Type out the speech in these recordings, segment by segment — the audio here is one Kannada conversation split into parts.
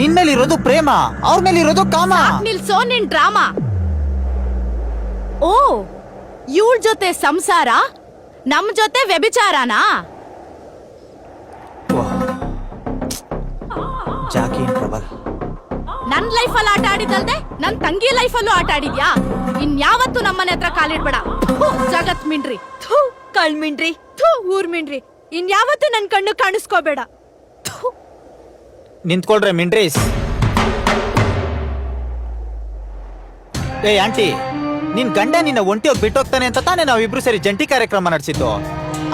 ನಿನ್ನಲ್ಲಿರೋದು ಪ್ರೇಮ ಅವ್ರ ಮೇಲಿರೋದು ಕಾಮ ನಿಲ್ಸೋ ನಿನ್ ಡ್ರಾಮಾ. ಓ ಇವಳ ಜೊತೆ ಸಂಸಾರ? ನಮ್ ಜೊತೆ ವ್ಯಭಿಚಾರನಾ? ಜಾಕಿ ಪ್ರಬಲ್. ನನ್ ಲೈಫಲ್ಲಿ ಆಟ ಆಡಿದಲ್ದೆ ನನ್ ತಂಗಿ ಲೈಫಲ್ಲೂ ಆಟ ಆಡಿದ್ಯಾ? ಇನ್ಯಾವತ್ತು ನಮ್ಮನೆ ಹತ್ರ ಕಾಲಿಡ್ಬೇಡ. ಥು, ಜಗತ್ ಮಿಂಡ್ರಿ. ಥೂ ಕಳ್ ಮಿಂಡ್ರಿ. ಥೂ ಊರ್ ಮಿಂಡ್ರಿ. ಇನ್ಯಾವತ್ತು ನನ್ ಕಣ್ಣು ಕಾಣಿಸ್ಕೋಬೇಡ. ನಿಂತ್ಕೊಳ್ರೆ ಮಿಂಡ್ರೀಸ್ ಏ ಆಂಟಿ, ನಿನ್ ಗಂಡ ನಿನ್ನ ಒಂಟಿಯೋಗಿ ಬಿಟ್ಟೋಗ್ತಾನೆ ಅಂತ ತಾನೇ ನಾವಿಬ್ರು ಸೇರಿ ಜಂಟಿ ಕಾರ್ಯಕ್ರಮ ನಡೆಸಿದ್ದು?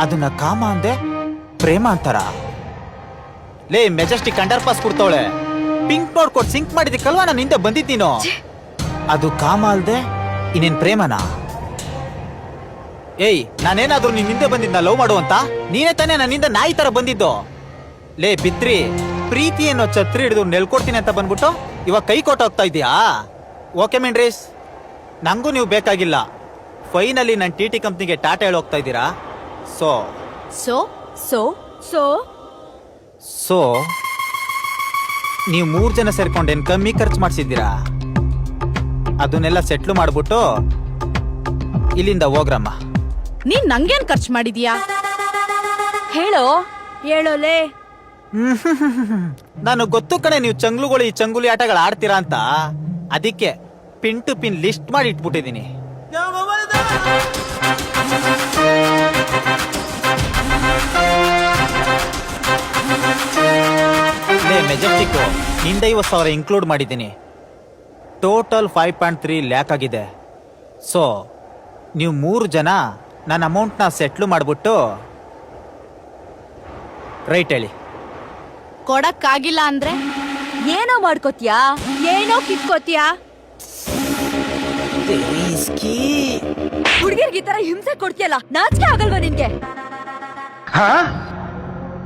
ಅದನ್ನ ಕಾಮ ಅಂದೆ ಪ್ರೇಮ ಅಂತಾರ. ಲೇ ಮೆಜೆಸ್ಟಿಕ್ ಅಂಡರ್ ಪಾಸ್ ಕೊಡ್ತಾವಳೆ. ಪಿಂಕ್ ನೋಡ್ಕೊಟ್ ಸಿಂಕ್ ಮಾಡಿದಕ್ಕಲ್ವಾ ನಾನು ಹಿಂದೆ ಬಂದಿದ್ದೀನೋ ಅದು ಕಾಮ ಅಲ್ದೆ ಇನ್ನೇನ್ ಪ್ರೇಮನಾ? ಏಯ್, ನಾನೇನಾದ್ರೂ ನಿನ್ ಹಿಂದೆ ಬಂದಿದ್ನ ಲವ್ ಮಾಡುವಂತ ನೀನೇ ತಾನೇ ನನ್ನಿಂದ ನಾಯಿ ತರ ಬಂದಿದ್ದು? ಲೇ ಬಿದ್ರಿ ಪ್ರೀತಿ ಅನ್ನೋ ಛತ್ರಿ ಹಿಡಿದು ನೆಲ್ಕೊಡ್ತೀನಿ ಅಂತ ಬಂದ್ಬಿಟ್ಟು ಇವಾಗ ಕೈ ಕೊಟ್ಟೋಗ್ತಾ ಇದೀಯಾ ಓಕೆ ಮೀನ್ರೀಸ್ ನಂಗೂ ನೀವು ಬೇಕಾಗಿಲ್ಲ. ಫೈನಲಿ ನನ್ನ ಟಿ ಟಿ ಕಂಪ್ನಿಗೆ ಟಾಟಾ ಹೋಗ್ತಾ ಇದ್ದೀರಾ? So so so so so ನೀವು ಮೂರು ಜನ ಸೇರ್ಕೊಂಡು ಏನು ಕಮ್ಮಿ ಖರ್ಚು ಮಾಡಿಸಿದ್ದೀರಾ? ಅದನ್ನೆಲ್ಲ ಸೆಟ್ಲು ಮಾಡಿಬಿಟ್ಟು ಇಲ್ಲಿಂದ ಹೋಗ್ರಮ್ಮ. ನೀನ್ ನಂಗೇನ್ ಖರ್ಚು ಮಾಡಿದೀಯಾ? ಹೇಳೋ ಹೇಳೋಲೆ. ನಾನು ಗೊತ್ತು ಕಣೆ, ನೀವು ಚಂಗ್ಲುಗಳು ಈ ಚಂಗುಲಿ ಆಟಗಳು ಆಡ್ತೀರಾ ಅಂತ. ಅದಕ್ಕೆ ಪಿನ್ ಟು ಪಿನ್ ಲಿಸ್ಟ್ ಮಾಡಿ ಇಟ್ಬಿಟ್ಟಿದ್ದೀನಿ. ಮೆಜೆಸ್ಟಿಕ್ ಹಿಂದೆ ಐವತ್ತು ಸಾವಿರ ಇನ್ಕ್ಲೂಡ್ ಮಾಡಿದ್ದೀನಿ. Total five point three lakh ಆಗಿದೆ. ಸೊ ನೀವು ಮೂರು ಜನ ನನ್ನ ಅಮೌಂಟ್ನ ಸೆಟ್ಲು ಮಾಡಿಬಿಟ್ಟು ರೈಟ್ ಹೇಳಿ. ಕೊಡಕ್ಕಾಗಿಲ್ಲ ಅಂದ್ರೆ? ಏನೋ ಮಾಡ್ಕೋತಿಯಾ? ಏನೋ ಕಿತ್ಕೋತಿಯಾ? ಹುಡ್ಗಿರ್ಗೆ ಈ ತರ ಹಿಂಸೆ ಕೊಡ್ತೀಯಲ್ಲ ನಾಚಿಕೆ ಆಗಲ್ವಾ ನಿನ್ಗೆ?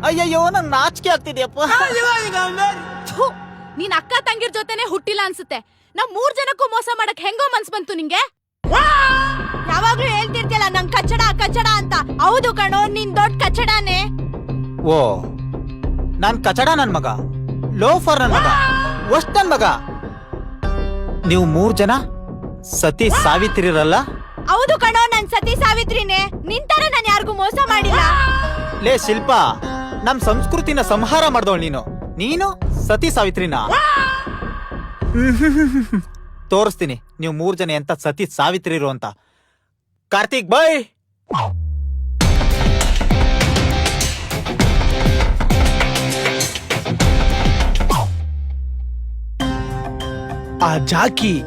ಅಯ್ಯಯ್ಯೋ ನಂಗೆ ನಾಚಿಕೆ ಆಗ್ತಿದ್ಯಪ್ಪ. ಥು, ನೀನ್ ಅಕ್ಕ ತಂಗಿರ್ ಜೊತೆನೆ ಹುಟ್ಟಿಲ್ಲ ಅನ್ಸುತ್ತೆ. ನಾವ್ ಮೂರ್ ಜನಕ್ಕೂ ಮೋಸ ಮಾಡಕ್ ಹೆಂಗೋ ಮನ್ಸ್ ಬಂತು ನಿಂಗೆ? ಯಾವಾಗ್ಲೂ ಹೇಳ್ತಿರ್ತಿಯಲ್ಲ ನಂಗ್ ಕಚ್ಚಡ ಕಚ್ಚಡ ಅಂತ. ಹೌದು ಕಣೋ ನಿನ್ ದೊಡ್ಡ ಕಚ್ಚಡನೇ. ಓ ನಾನ್ ಕಚಡ ನನ್ ಮಗ. ಲೋಫರ್ ನನ್ ಮಗ. ವಸ್ಟ್ ನನ್ ಮಗ. ನೀವು ಮೂರ್ ಜನ ಸತಿ ಸಾವಿತ್ರಿರಲ್ಲ? ಹೌದು ಕಣೋ ನನ್ ಸತಿ ಸಾವಿತ್ರಿನೇ. ನಿಂತರ ನಾನು ಯಾರಿಗೂ ಮೋಸ ಮಾಡಿಲ್ಲ. ಲೇ ಶಿಲ್ಪ ನಮ್ ಸಂಸ್ಕೃತಿನ ಸಂಹಾರ ಮಾಡ್ದವಳು ನೀನು. ನೀನು ಸತಿ ಸಾವಿತ್ರಿನ? ತೋರಿಸ್ತೀನಿ ನೀವು ಮೂರ್ ಜನ ಎಂತ ಸತಿ ಸಾವಿತ್ರಿರು ಅಂತ. ಕಾರ್ತಿಕ್ ಬೈ ಜಾಕಿ,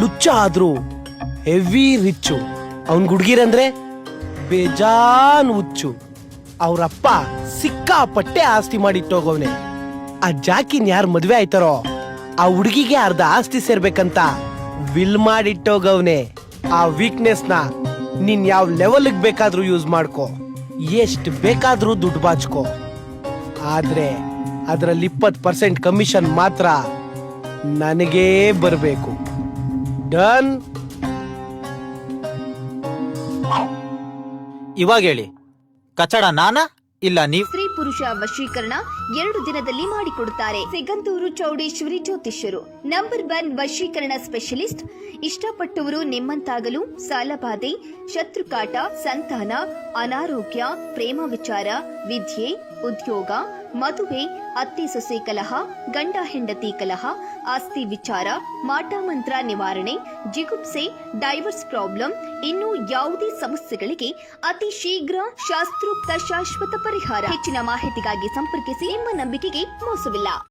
ಲುಚ್ಚ ಆದ್ರೂ ಹೆವಿ ರಿಚ್ಚು. ಅವನ್ ಹುಡ್ಗಿರಂದ್ರೆ ಬೇಜಾನ್ ಹುಚ್ಚು. ಅವ್ರಪ್ಪ ಸಿಕ್ಕಾಪಟ್ಟೆ ಆಸ್ತಿ ಮಾಡಿಟ್ಟೋಗವ್ನೆ. ಆ ಜಾಕಿನ್ ಯಾರ್ ಮದ್ವೆ ಆಯ್ತಾರೋ, ಆ ಹುಡುಗಿಗೆ ಅರ್ಧ ಆಸ್ತಿ ಸೇರ್ಬೇಕಂತ ವಿಲ್ ಮಾಡಿಟ್ಟೋಗವ್ನೆ. ಆ ವೀಕ್ನೆಸ್ನ ನೀನ್ ಯಾವ ಲೆವೆಲ್ಗೆ ಬೇಕಾದ್ರೂ ಯೂಸ್ ಮಾಡ್ಕೋ. ಎಷ್ಟ್ ಬೇಕಾದ್ರೂ ದುಡ್ಡು ಬಾಚ್ಕೋ. ಆದ್ರೆ ಅದ್ರಲ್ಲಿ ಇಪ್ಪತ್ತು ಪರ್ಸೆಂಟ್ ಕಮಿಷನ್ ಮಾತ್ರ ನನಗೇ ಬರಬೇಕು. ಡನ್. ಇವಾಗ ಹೇಳಿ. ಕಚಡ ನಾನ? ಇಲ್ಲ ನೀವು ಸ್ತ್ರೀ ಪುರುಷ ವಶೀಕರಣ ಎರಡು ದಿನದಲ್ಲಿ ಮಾಡಿಕೊಡುತ್ತಾರೆ. ಸಿಗಂದೂರು ಚೌಡೇಶ್ವರಿ ಜ್ಯೋತಿಷ್ಯರು. ನಂಬರ್ ಒನ್ ವಶೀಕರಣ ಸ್ಪೆಷಲಿಸ್ಟ್. ಇಷ್ಟಪಟ್ಟವರು ನಿಮ್ಮಂತಾಗಲು ಸಾಲಬಾಧೆ ಶತ್ರುಕಾಟ ಸಂತಾನ ಅನಾರೋಗ್ಯ ಪ್ರೇಮ ವಿಚಾರ ವಿದ್ಯೆ ಉದ್ಯೋಗ ಮದುವೆ, ಅತ್ತಿ ಸೊಸೆ ಕಲಹ, ಗಂಡ ಹೆಂಡತಿ ಕಲಹ, ಆಸ್ತಿ ವಿಚಾರ ಮಾಟಮಂತ್ರ ನಿವಾರಣೆ, ಜಿಗುಪ್ಸೆ, ಡೈವರ್ಸ್ ಪ್ರಾಬ್ಲಮ್, ಇನ್ನು ಯಾವುದೇ ಸಮಸ್ಯೆಗಳಿಗೆ ಅತಿ ಶೀಘ್ರ ಶಾಸ್ತ್ರೋಕ್ತ ಶಾಶ್ವತ ಪರಿಹಾರ. ಹೆಚ್ಚಿನ ಮಾಹಿತಿಗಾಗಿ ಸಂಪರ್ಕಿಸಿ, ನಿಮ್ಮ ನಂಬಿಕೆಗೆ ಮೋಸವಿಲ್ಲ.